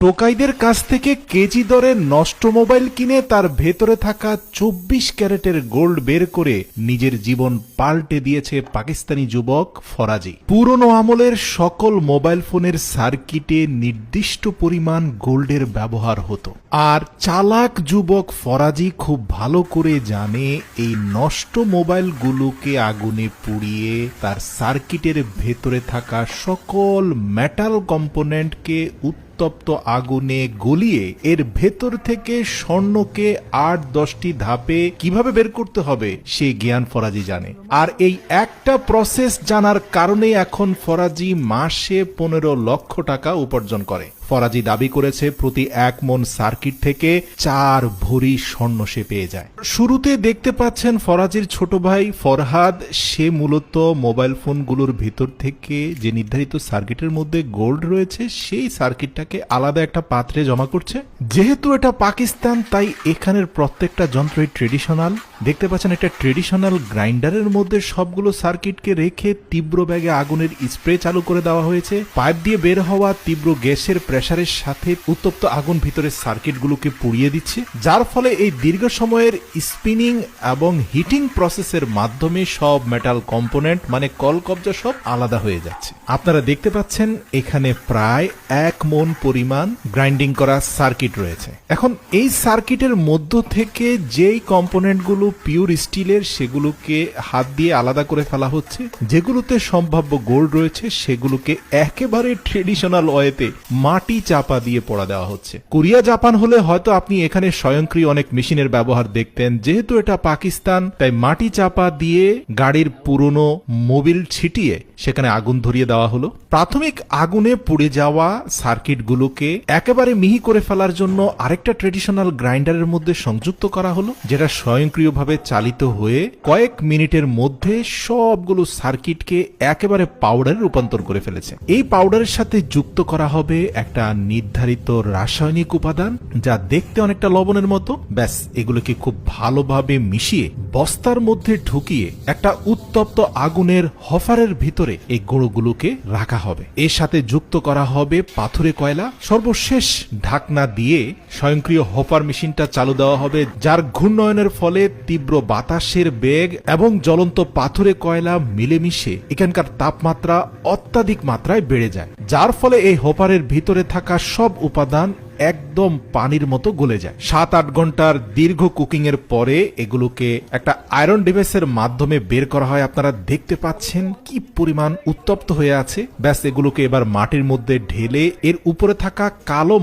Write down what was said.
টোকাইদের কাছ থেকে কেজি দরে নষ্ট মোবাইল কিনে তার ভেতরে থাকা চব্বিশ ক্যারেটের গোল্ড বের করে নিজের জীবন পাল্টে দিয়েছে পাকিস্তানি যুবক ফরাজি। পুরনো আমলের সকল মোবাইল ফোনের সার্কিটে নির্দিষ্ট পরিমাণ গোল্ডের ব্যবহার হতো। আর চালাক যুবক ফরাজি খুব ভালো করে জানে এই নষ্ট মোবাইলগুলোকে আগুনে পুড়িয়ে তার সার্কিটের ভেতরে থাকা সকল মেটাল কম্পোনেন্টকে উত্তপ্ত আগুনে গলিয়ে এর ভেতর থেকে স্বর্ণকে আট দশটি ধাপে কীভাবে বের করতে হবে, সে জ্ঞান ফরাজি জানে। আর এই একটা প্রসেস জানার কারণে এখন ফরাজি মাসে পনেরো লক্ষ টাকা উপার্জন করে। ফরাজি দাবি করেছে, প্রতি এক মন সার্কিট থেকে চার ভরি স্বর্ণ সে পেয়ে যায়। শুরুতে দেখতে পাচ্ছেন ফরাজির ছোট ভাই ফরহাদ, সে মূলত মোবাইল ফোনগুলোর ভিতর থেকে যে নির্ধারিত সার্কিটের মধ্যে গোল্ড রয়েছে, সেই সার্কিটটাকে আলাদা একটা পাত্রে জমা করছে। যেহেতু এটা পাকিস্তান, তাই এখানের প্রত্যেকটা যন্ত্রই ট্রেডিশনাল দেখতে পাচ্ছেন একটা ট্রেডিশনাল গ্রাইন্ডারের মধ্যে সবগুলো সার্কিটকে রেখে তীব্র ব্যাগে আগুনের স্প্রে চালু করে দেওয়া হয়েছে। পাইপ দিয়ে বের হওয়া তীব্র গ্যাসের প্রেসারের সাথে উত্তপ্ত আগুন ভিতরে সার্কিটগুলোকে পুড়িয়ে দিচ্ছে, যার ফলে এই দীর্ঘ সময়ের স্পিনিং এবং হিটিং প্রসেসের মাধ্যমে সব মেটাল কম্পোনেন্ট মানে কল কবজা সব আলাদা হয়ে যাচ্ছে। আপনারা দেখতে পাচ্ছেন এখানে প্রায় এক মন পরিমাণ গ্রাইন্ডিং করা সার্কিট রয়েছে। এখন এই সার্কিটের মধ্য থেকে যেই কম্পোনেন্টগুলো পিওর স্টিলের সেগুলোকে হাত দিয়ে আলাদা করে ফেলা হচ্ছে। যেগুলোতে সম্ভাব্য গোল্ড রয়েছে, সেগুলোকে একেবারে ট্রেডিশনাল ওয়েতে মাটি চাপা দিয়ে পড়া দেওয়া হচ্ছে। কোরিয়া, জাপান হলে হয়তো আপনি এখানে স্বয়ংক্রিয় অনেক মেশিনের ব্যবহার দেখতেন। যেহেতু এটা পাকিস্তান, তাই মাটি চাপা দিয়ে গাড়ির পুরনো মোবিল ছিটিয়ে সেখানে আগুন ধরিয়ে দেওয়া হলো। প্রাথমিক আগুনে পুড়ে যাওয়া সার্কিটগুলোকে একেবারে মিহি করে ফেলার জন্য আরেকটা ট্রেডিশনাল গ্রাইন্ডারের মধ্যে সংযুক্ত করা হলো, যেটা স্বয়ংক্রিয়ভাবে চালিত হয়ে কয়েক মিনিটের মধ্যে সবগুলো সার্কিটকে একেবারে পাউডারে রূপান্তর করে ফেলেছে। এই পাউডারের সাথে যুক্ত করা হবে একটা নির্ধারিত রাসায়নিক উপাদান, যা দেখতে অনেকটা লবণের মতো। ব্যাস, এগুলোকে খুব ভালোভাবে মিশিয়ে বস্তার মধ্যে ঢুকিয়ে একটা উত্তপ্ত আগুনের হফারের ভিতরে এই গুঁড়োগুলোকে রাখা হবে। এর সাথে যুক্ত করা হবে পাথুরে কয়লা। সর্বশেষ ঢাকনা দিয়ে স্বয়ংক্রিয় হপার মেশিনটা চালু দেওয়া হবে, যার ঘূর্ণয়নের ফলে তীব্র বাতাসের বেগ এবং জ্বলন্ত পাথুরে কয়লা মিলেমিশে এখানকার তাপমাত্রা অত্যাধিক মাত্রায় বেড়ে যায়, যার ফলে এই হোপারের ভিতরে থাকা সব উপাদান একদম পানির মতো গলে যায়। সাত আট ঘণ্টার দীর্ঘ কুকিং এর পরে এগুলোকে একটা আয়রন ডিভাইসের মাধ্যমে বের করা হয়। আপনারা দেখতে পাচ্ছেন কি পরিমাণ উত্তপ্ত হয়ে আছে। ব্যাস, এগুলোকে এবার মাটির মধ্যে ঢেলে এর উপরে থাকা কালো